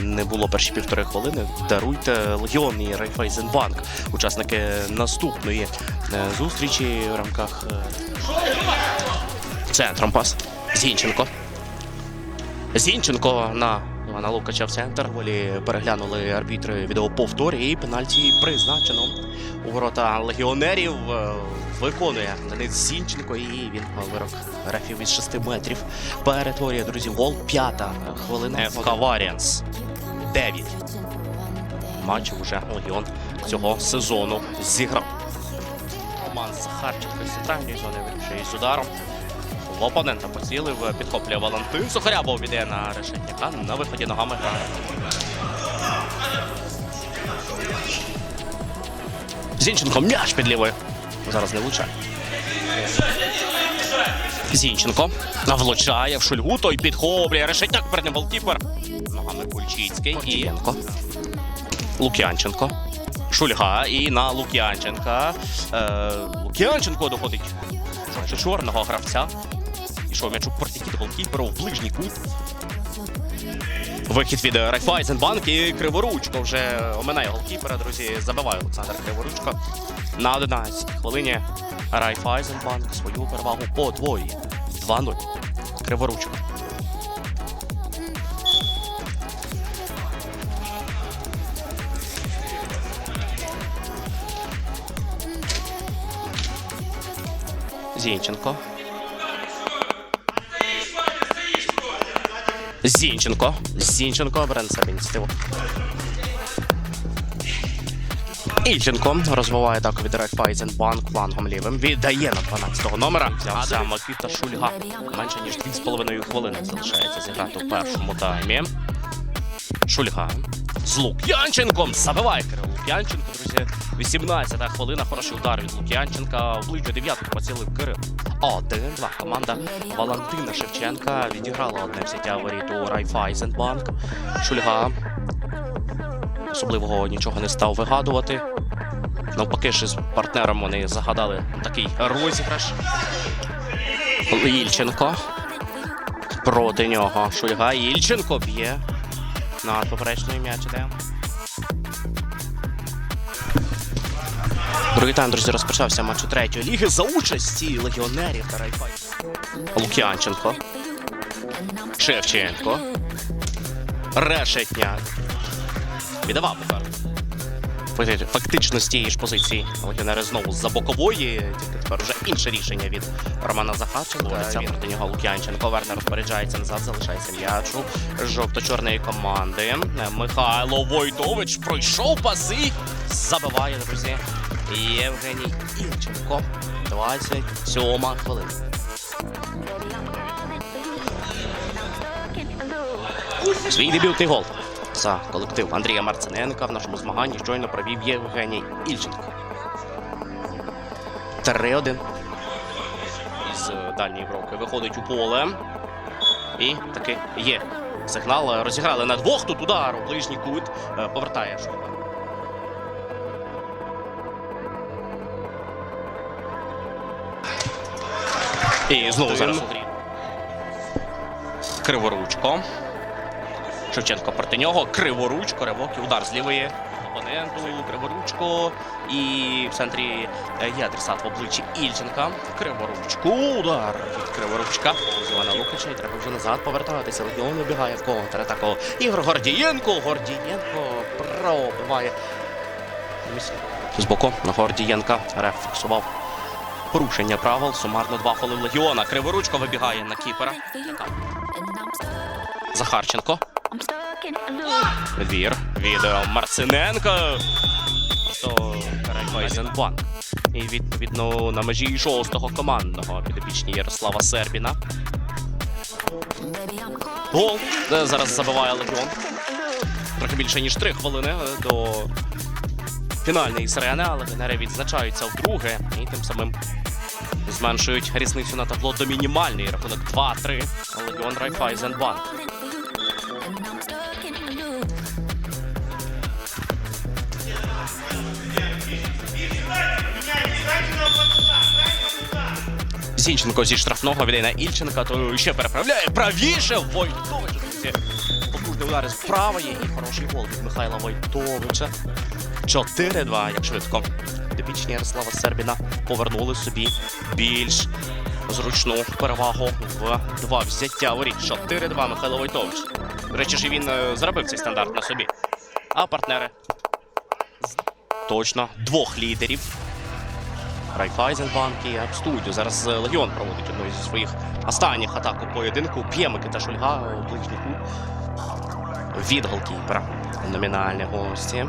Не було перші півтори хвилини. Даруйте Легіон і Райфайзенбанк, учасники наступної е, зустрічі в рамках е, центром пас. Зінченко. Зінченко на Івана Лукача в центр. Волі переглянули арбітри відеоповтор і пенальті призначено у ворота легіонерів. Е, Виконує Денис Зінченко, і він вирок рефів із 6 метрів. Перетворює друзі гол. П'ята хвилина. ФК Варіанс. 9 матчів уже Легіон цього сезону зіграв. Роман Захарченко з центральної зони вирішує з ударом. В опонента поцілив, підхоплює Валентин. Сухарябов іде на решетняка. На виході ногами грає. Зінченко м'яч під лівою. Зараз не влучає. Зінченко влучає в шульгу, той підхоплює. Решетняк перед ним голкіпер. Ногами Кульчицький і Лук'янченко. Шульга і на Лук'янченка. Е, Лук'янченко доходить чорного гравця. Ішов м'яч у протихід голкіперу в ближній кут. Вихід від Райфайзенбанк і Криворучко вже оминає голкіпера, друзі. Забиває Олександр Криворучко. На 11 хвилині Райфайзенбанк свою перевагу подвоює. 2-0. Криворучко. Зінченко. Зінченко. Зінченко на себе ініціативу. Ільченко розвиває так від Райфайзенбанк флангом лівим. Віддає на 12-го номера. Взявся Микита Шульга. Менше ніж 2,5 хвилини залишається зіграти у першому таймі. Шульга. З Лук'янченком забиває Кирил Лук'янченко, друзі. 18-та хвилина. Хороший удар від Лук'янченка. В ближню дев'ятку поцілив Кирил. Один-два. Команда Валентина Шевченка відіграла одне взяття воріт у Райфайзенбанк. Шульга. Особливого нічого не став вигадувати. Навпаки, ж з партнером вони загадали такий розіграш. Ільченко. Проти нього Шульга. Ільченко б'є. Над поперечною м'яч іде. Тайм, друзі, розпочався матч у третьої ліги за участі легіонерів та Райфай. Лук'янченко. Шевченко. Решетняк. Віддавав попереду. Факти- Фактично з тієї ж позиції легіонери знову з-за бокової. Тільки тепер вже інше рішення від Романа Захарченка. Він проти нього Лук'янченко. Вернер розпоряджається назад, залишається м'ячу жовто-чорної команди. Михайло Войтович пройшов паси. Забиває, друзі. Євгеній Ільченко. 27 хвилина. Свій дебютний гол за колектив Андрія Марциненка в нашому змаганні щойно провів Євгеній Ільченко. 3-1. Із дальньої бровки виходить у поле. І таки є сигнал. Розіграли на двох. Тут удар у ближній кут. Е, Повертає Шуба. І знову зараз у грі. Криворучко. Шевченко проти нього. Криворучко, ривок і удар з лівої опоненту. Криворучко. І в центрі е, є адресат в обличчі Ільченка. Криворучко. Удар від Криворучка. Івана Лукача. І треба вже назад повертатися. Легіон вибігає в контратаку. Ігор Гордієнко. Гордієнко пробиває. З боку на Гордієнка. Реф фіксував порушення правил. Сумарно два холи Легіона. Криворучко вибігає на кіпера. Захарченко. Двір від е, Марциненка. Просто Райфайзенбанк. І відповідно на межі шостого командного підопічні Ярослава Сербіна. Гол. Е, Зараз забиває Легіон. Трохи більше ніж три хвилини е, до фінальної сирени, але генери відзначаються вдруге і тим самим зменшують різницю на табло до мінімальної. Рахунок 2-3. Легіон Райфайзенбанк. Зінченко зі штрафного віддає Ільченка, то ще переправляє правіше. Войтович, друзі. Потужно Потужний удар з правої і хороший гол від Михайла Войтовича. 4-2, як швидко. Добічні Ярослава Сербіна повернули собі більш зручну перевагу в два взяття воріт. 4-2 Михайло Войтович. До речі, ж він е, заробив цей стандарт на собі. А партнери точно двох лідерів. Райфайзенбанк і студію. Зараз е, Легіон проводить одну зі своїх останніх атак у поєдинку. П'є Микита Шульга у ближній кут від голкіпера. Номінальні гості.